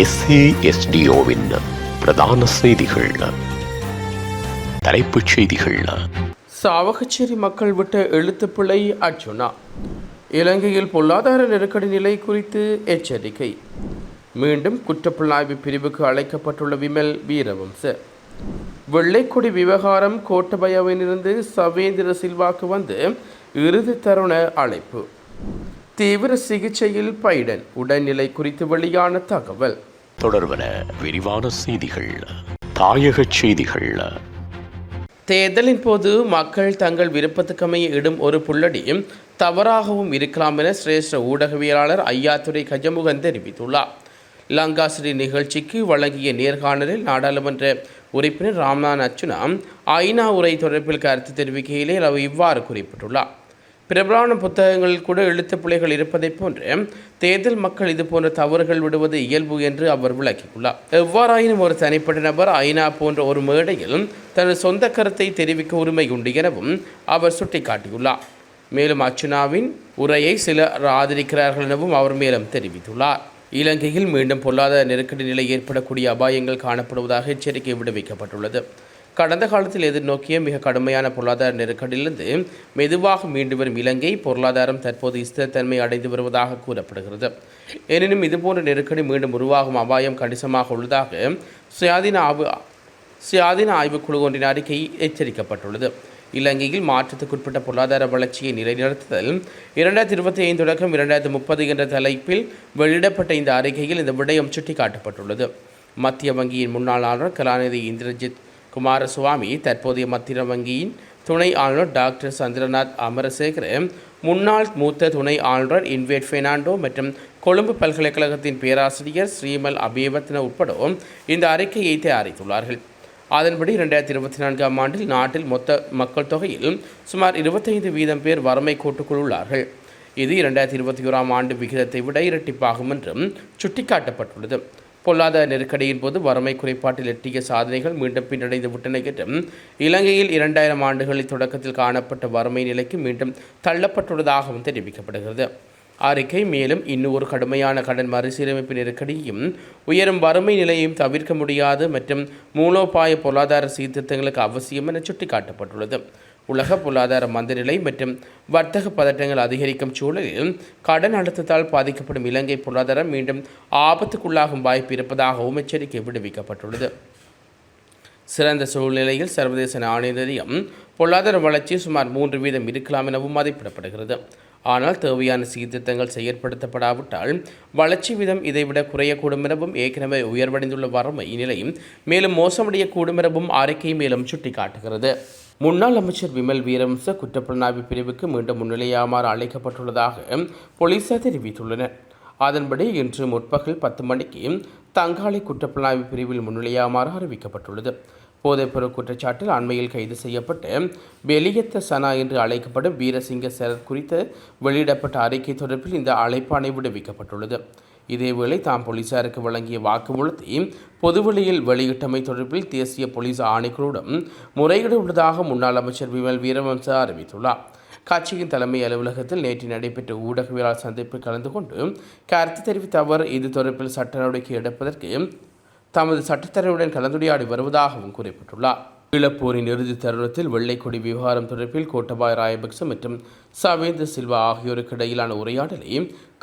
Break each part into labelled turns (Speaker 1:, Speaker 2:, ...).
Speaker 1: எஸ்ஏஎஸ்டிஓவின் பிரதான செய்திகள். தலைப்புச் செய்திகள்.
Speaker 2: சாவகச்சேரி மக்கள் விட்ட எழுத்துப்பிழை அர்ஜுனா. இலங்கையில் பொருளாதார நெருக்கடி நிலை குறித்து எச்சரிக்கை. மீண்டும் குற்றப்புலனாய்வு பிரிவுக்கு அழைக்கப்பட்டுள்ள விமல் வீரவம்ச. வெள்ளைக்கொடி விவகாரம் கோட்டபயாவிலிருந்து சவேந்திர சில்வாக்கு வந்து இறுதி தருண அழைப்பு. தீவிர சிகிச்சையில் பைடன். உடல்நிலை குறித்து வெளியான தகவல்.
Speaker 1: தொடர்பன விரிவான செய்திகள் தாயகச் செய்திகள்.
Speaker 2: தேர்தலின் போது மக்கள் தங்கள் விருப்பத்துக்கமைய இடும் ஒரு புள்ளடி தவறாகவும் இருக்கலாம் என சிரேஷ்ட ஊடகவியலாளர் ஐயாத்துரை கஜமுகன் தெரிவித்துள்ளார். லங்காசிரி நிகழ்ச்சிக்கு வழங்கிய நேர்காணலில் நாடாளுமன்ற உறுப்பினர் ராம்நாத் அச்சுனா ஐநா உரை தொடர்பில் கருத்து தெரிவிக்கையிலே அவர் இவ்வாறு குறிப்பிட்டுள்ளார். பிரபலான புத்தகங்களில் கூட எழுத்துப் இருப்பதைப் போன்று தேர்தல் மக்கள் இது போன்ற தவறுகள் விடுவது இயல்பு என்று அவர் விளக்கியுள்ளார். எவ்வாறாயினும் ஒரு தனிப்பட்ட நபர் ஐநா போன்ற ஒரு மேடையில் தனது சொந்த கருத்தை தெரிவிக்க உரிமை உண்டு எனவும் அவர் சுட்டிக்காட்டியுள்ளார். மேலும் அச்சுனாவின் உரையை சிலர் ஆதரிக்கிறார்கள் எனவும் அவர் மேலும் தெரிவித்துள்ளார். இலங்கையில் மீண்டும் பொருளாதார நெருக்கடி நிலை ஏற்படக்கூடிய அபாயங்கள் காணப்படுவதாக எச்சரிக்கை விடுவிக்கப்பட்டுள்ளது. கடந்த காலத்தில் எதிர்நோக்கிய மிக கடுமையான பொருளாதார நெருக்கடியிலிருந்து மெதுவாக மீண்டு வரும் இலங்கை பொருளாதாரம் தற்போது ஸ்திரத்தன்மை அடைந்து வருவதாக கூறப்படுகிறது. எனினும் இதுபோன்ற நெருக்கடி மீண்டும் உருவாகும் அபாயம் கணிசமாக உள்ளதாக சுயாதீன ஆய்வு சுயாதீன ஆய்வுக்குழு ஒன்றின் அறிக்கை எச்சரிக்கப்பட்டுள்ளது. இலங்கையில் மாற்றத்துக்குட்பட்ட பொருளாதார வளர்ச்சியை நிலைநிறுத்துதல் இரண்டாயிரத்தி இருபத்தி ஐந்து தொடக்கம் இரண்டாயிரத்தி முப்பது என்ற தலைப்பில் வெளியிடப்பட்ட இந்த அறிக்கையில் இந்த விடயம் சுட்டிக்காட்டப்பட்டுள்ளது. மத்திய வங்கியின் முன்னாள் ஆளுநர் கலாநிதி இந்திரஜித் குமாரசுவாமி தற்போதைய மத்திய வங்கியின் துணை ஆளுநர் டாக்டர் சந்திரநாத் அமரசேகர முன்னாள் மூத்த துணை ஆளுநர் இன்வேட் பெர்னாண்டோ மற்றும் கொழும்பு பல்கலைக்கழகத்தின் பேராசிரியர் ஸ்ரீமல் அபேவத்ன உட்பட இந்த அறிக்கையை தயாரித்துள்ளார்கள். அதன்படி இரண்டாயிரத்தி இருபத்தி நான்காம் ஆண்டில் நாட்டில் மொத்த மக்கள் தொகையில் சுமார் இருபத்தைந்து வீதம் பேர் வறுமை கோட்டுக்குள் உள்ளார்கள். இது இரண்டாயிரத்தி இருபத்தி ஓராம் ஆண்டு விகிதத்தை விட இரட்டிப்பாகும் என்றும் சுட்டிக்காட்டப்பட்டுள்ளது. பொருளாதார நெருக்கடியின் போது வறுமை குறைபாட்டில் எட்டிய சாதனைகள் மீண்டும் பின்னடைந்து விட்டன என்றும் இலங்கையில் இரண்டாயிரம் ஆண்டுகளில் தொடக்கத்தில் காணப்பட்ட வறுமை நிலைக்கு மீண்டும் தள்ளப்பட்டுள்ளதாகவும் தெரிவிக்கப்படுகிறது. அறிக்கை மேலும் இன்னும் ஒரு கடுமையான கடன் மறுசீரமைப்பு நெருக்கடியையும் உயரும் வறுமை நிலையையும் தவிர்க்க முடியாது மற்றும் மூலோபாய பொருளாதார சீர்திருத்தங்களுக்கு அவசியம் என சுட்டிக்காட்டப்பட்டுள்ளது. உலக பொருளாதார மந்தநிலை மற்றும் வர்த்தக பதட்டங்கள் அதிகரிக்கும் சூழலில் கடன் அழுத்தத்தால் பாதிக்கப்படும் இலங்கை பொருளாதாரம் மீண்டும் ஆபத்துக்குள்ளாகும் வாய்ப்பு இருப்பதாகவும் எச்சரிக்கை விடுவிக்கப்பட்டுள்ளது. சிறந்த சூழ்நிலையில் சர்வதேச நாணய நிதியம் பொருளாதார வளர்ச்சி சுமார் மூன்று வீதம் இருக்கலாம் எனவும் மதிப்பிடப்படுகிறது. ஆனால் தேவையான சீர்திருத்தங்கள் செயற்படுத்தப்படாவிட்டால் வளர்ச்சி வீதம் இதைவிட குறையக்கூடும் எனவும் ஏற்கனவே உயர்வடைந்துள்ள வறுமை நிலையும் மேலும் மோசமடையக்கூடும் எனவும் அறிக்கை மேலும் சுட்டிக்காட்டுகிறது. முன்னாள் அமைச்சர் விமல் வீரம்ச குற்றப்புலனாய்வு பிரிவுக்கு மீண்டும் முன்னிலையாமாறு அழைக்கப்பட்டுள்ளதாக போலீசார் தெரிவித்துள்ளனர். அதன்படி இன்று முற்பகல் பத்து மணிக்கு தங்காளி குற்றப்புலனாய்வு பிரிவில் முன்னிலையாமாறு அறிவிக்கப்பட்டுள்ளது. போதைப்பொருள் குற்றச்சாட்டில் அண்மையில் கைது செய்யப்பட்டு வெளியத்த சனா என்று அழைக்கப்படும் வீரசிங்க சரத் குறித்து வெளியிடப்பட்ட அறிக்கை தொடர்பில் இந்த அழைப்பாணை விடுவிக்கப்பட்டுள்ளது. இதேவேளை தாம் போலீசாருக்கு வழங்கிய வாக்குமூலத்தை பொதுவெளியில் வெளியிட்டமை தொடர்பில் தேசிய போலீஸ் ஆணைக்குழுவிடம் முறையீடு உள்ளதாக முன்னாள் அமைச்சர் விமல் வீரவம்ச அறிவித்துள்ளார். கட்சியின் தலைமை அலுவலகத்தில் நேற்று நடைபெற்ற ஊடகவியலாளர் சந்திப்பில் கலந்து கொண்டு கருத்து தெரிவித்த அவர் இது தொடர்பில் சட்ட நடவடிக்கை எடுப்பதற்கு தமது சட்டத்தரவுடன் கலந்துரையாடி வருவதாகவும் குறிப்பிட்டுள்ளார். ஈழப்போரின் இறுதி தருணத்தில் வெள்ளைக்கொடி விவகாரம் தொடர்பில் கோட்டபாய் ராயபக்ச மற்றும் சவேந்திர சில்வா ஆகியோருக்கு இடையிலான உரையாடலை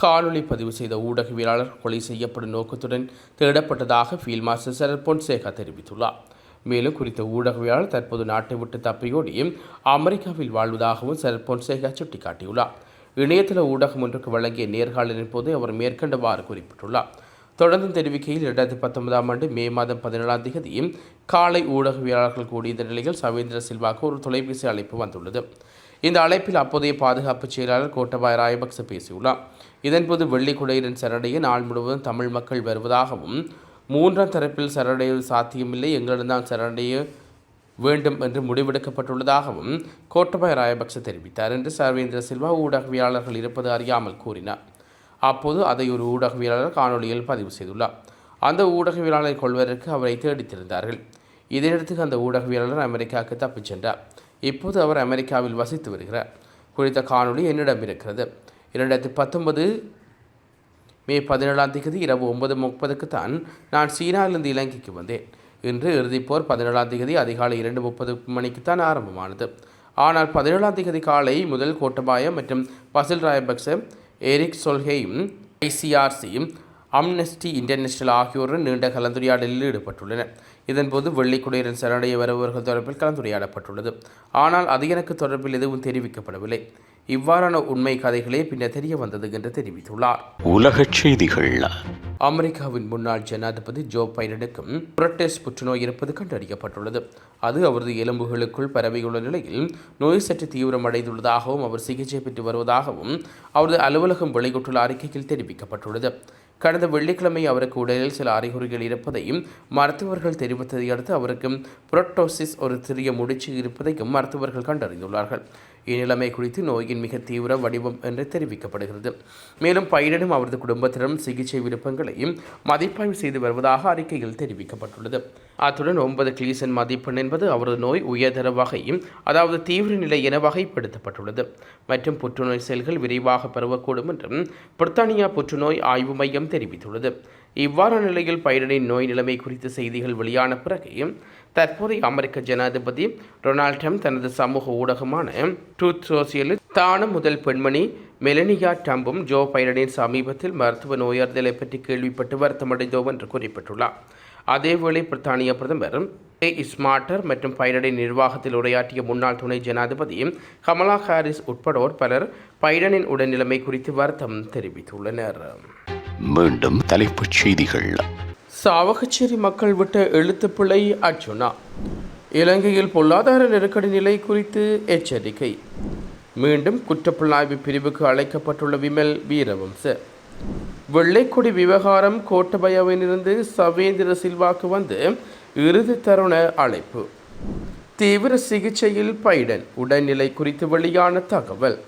Speaker 2: காணொலி பதிவு செய்த ஊடகவியலாளர் கொலை செய்யப்படும் நோக்கத்துடன் தேடப்பட்டதாக ஃபீல்ட் மாஸ்டர் சரத் பொன்சேகா தெரிவித்துள்ளார். மேலும் குறித்த ஊடகவியலாளர் தற்போது நாட்டை விட்டு தப்பியோடி அமெரிக்காவில் வாழ்வதாகவும் சரத் பொன்சேகா சுட்டிக்காட்டியுள்ளார். இணையதள ஊடகம் ஒன்றுக்கு வழங்கிய நேர்காணலின் போது அவர் மேற்கண்டவாறு குறிப்பிட்டுள்ளார். தொடர்ந்து தெரிவிக்கையில் இரண்டாயிரத்தி பத்தொன்பதாம் ஆண்டு மே மாதம் பதினேழாம் தேதி காலை ஊடகவியலாளர்கள் கூடிய நிலையில் சவேந்திர சில்வாக்கு ஒரு தொலைபேசி அழைப்பு வந்துள்ளது. இந்த அழைப்பில் அப்போதைய பாதுகாப்பு செயலாளர் கோட்டபாய ராயபக்ச பேசியுள்ளார். இதன்போது வெள்ளிக்குடையிடன் சரணடைய நாள் முழுவதும் தமிழ் மக்கள் வருவதாகவும் மூன்றாம் தரப்பில் சரணடைவது சாத்தியமில்லை எங்களிடம் சரணடைய வேண்டும் என்று முடிவெடுக்கப்பட்டுள்ளதாகவும் கோட்டபாய ராயபக்ச தெரிவித்தார் என்று சர்வேந்திர சில்வா ஊடகவியலாளர்கள் இருப்பது அறியாமல் கூறினார். அப்போது அதை ஒரு ஊடகவியலாளர் காணொலியில் பதிவு செய்துள்ளார். அந்த ஊடகவியலாளரை கொள்வதற்கு அவரை தேடித்திருந்தார்கள் இதையடுத்து அந்த ஊடகவியலாளர் அமெரிக்காவுக்கு தப்பிச் சென்றார். இப்போது அவர் அமெரிக்காவில் வசித்து வருகிறார். குறித்த காணொளி என்னிடம் இருக்கிறது. இரண்டாயிரத்தி பத்தொன்பது மே பதினேழாம் தேதி இரவு ஒன்பது முப்பதுக்கு தான் நான் சீனாவிலிருந்து இலங்கைக்கு வந்தேன். இன்று இறுதிப்போர் பதினேழாம் தேதி அதிகாலை இரண்டு முப்பது மணிக்கு தான் ஆரம்பமானது. ஆனால் பதினேழாம் தேதி காலை முதல் கோட்டபாயம் மற்றும் பசில் ராயபக்ச எரிக் சொல்ஹேயும் ஐசிஆர்சியும் அம்னஸ்டி இன்டர்நேஷனல் ஆகியோருடன் நீண்ட கலந்துரையாடலில் ஈடுபட்டுள்ளனர் இதன்போது வெள்ளை குடியரசு சரணடைய வருபவர்கள் தொடர்பில் கலந்துரையாடப்பட்டுள்ளது. ஆனால் அது எனக்கு தொடர்பில் எதுவும் தெரிவிக்கப்படவில்லை. இவ்வாறான உண்மை கதைகளே பின்னர் தெரிய வந்தது என்று தெரிவித்துள்ளார்.
Speaker 1: உலகச் செய்திகள்.
Speaker 2: அமெரிக்காவின் முன்னாள் ஜனாதிபதி ஜோ பைடனுக்கும் புரட்டஸ் புற்றுநோய் இருப்பது கண்டறியப்பட்டுள்ளது. அது அவரது எலும்புகளுக்குள் பரவியுள்ள நிலையில் நோய் சற்று தீவிரமடைந்துள்ளதாகவும் அவர் சிகிச்சை பெற்று வருவதாகவும் அவரது அலுவலகம் வெளியிட்டுள்ள அறிக்கையில் தெரிவிக்கப்பட்டுள்ளது. கடந்த வெள்ளிக்கிழமை அவருக்கு உடலில் சில அறிகுறிகள் இருப்பதையும் மருத்துவர்கள் தெரிவித்ததை அடுத்து அவருக்கு புரோட்டோசிஸ் ஒரு சிறிய முடிச்சு இருப்பதையும் மருத்துவர்கள் கண்டறிந்துள்ளார்கள். இந்நிலைமை குறித்து நோயின் மிக தீவிர வடிவம் என்று தெரிவிக்கப்படுகிறது. மேலும் பைடனும் அவரது குடும்பத்தினரும் சிகிச்சை விருப்பங்களையும் மதிப்பாய்வு செய்து வருவதாக அறிக்கையில் தெரிவிக்கப்பட்டுள்ளது. அத்துடன் ஒன்பது கிளீசன் மதிப்பெண் என்பது அவரது நோய் உயர்தர வகையும் அதாவது தீவிர நிலை என வகைப்படுத்தப்பட்டுள்ளது. மற்றும் புற்றுநோய் செல்கள் விரைவாக பரவக்கூடும் என்றும் பிரித்தானியா புற்றுநோய் ஆய்வு மையம் தெரிவித்துள்ளது. இவ்வாறான நிலையில் பைடனின் நோய் நிலைமை குறித்த செய்திகள் வெளியான பிறகு தற்போதைய அமெரிக்க ஜனாதிபதி டொனால்ட் ட்ரம்ப் தனது சமூக ஊடகமான ட்ரூத் சோசியலில் தானும் முதல் பெண்மணி மெலனியா ட்ரம்பும் ஜோ பைடனின் சமீபத்தில் மருத்துவ நோயறிதலை பற்றி கேள்விப்பட்டு வருத்தமடைந்தோம் என்று குறிப்பிட்டுள்ளார். அதேவேளை பிரித்தானிய பிரதமர் ஏ இஸ்மார்டர் மற்றும் பைடனின் நிர்வாகத்தில் உரையாற்றிய முன்னாள் துணை ஜனாதிபதி கமலா ஹாரிஸ் உட்படோர் பலர் பைடனின் உடல்நிலைமை குறித்து வருத்தம் தெரிவித்துள்ளனர்.
Speaker 1: மீண்டும் தலைப்புச் செய்திகள்.
Speaker 2: சாவகச்சேரி மக்கள் விட்ட எழுத்துப்பிழை அர்ஜுனா. இலங்கையில் பொருளாதார நெருக்கடி நிலை குறித்து எச்சரிக்கை. மீண்டும் குற்றப்புலனாய்வு பிரிவுக்கு அழைக்கப்பட்டுள்ள விமல் வீரவம்ச. வெள்ளைக்கொடி விவகாரம் கோட்டபயாவிலிருந்து சவேந்திர சில்வாக்கு வந்து இறுதி தருண அழைப்பு. தீவிர சிகிச்சையில் பைடன். உடல்நிலை குறித்து வெளியான தகவல்.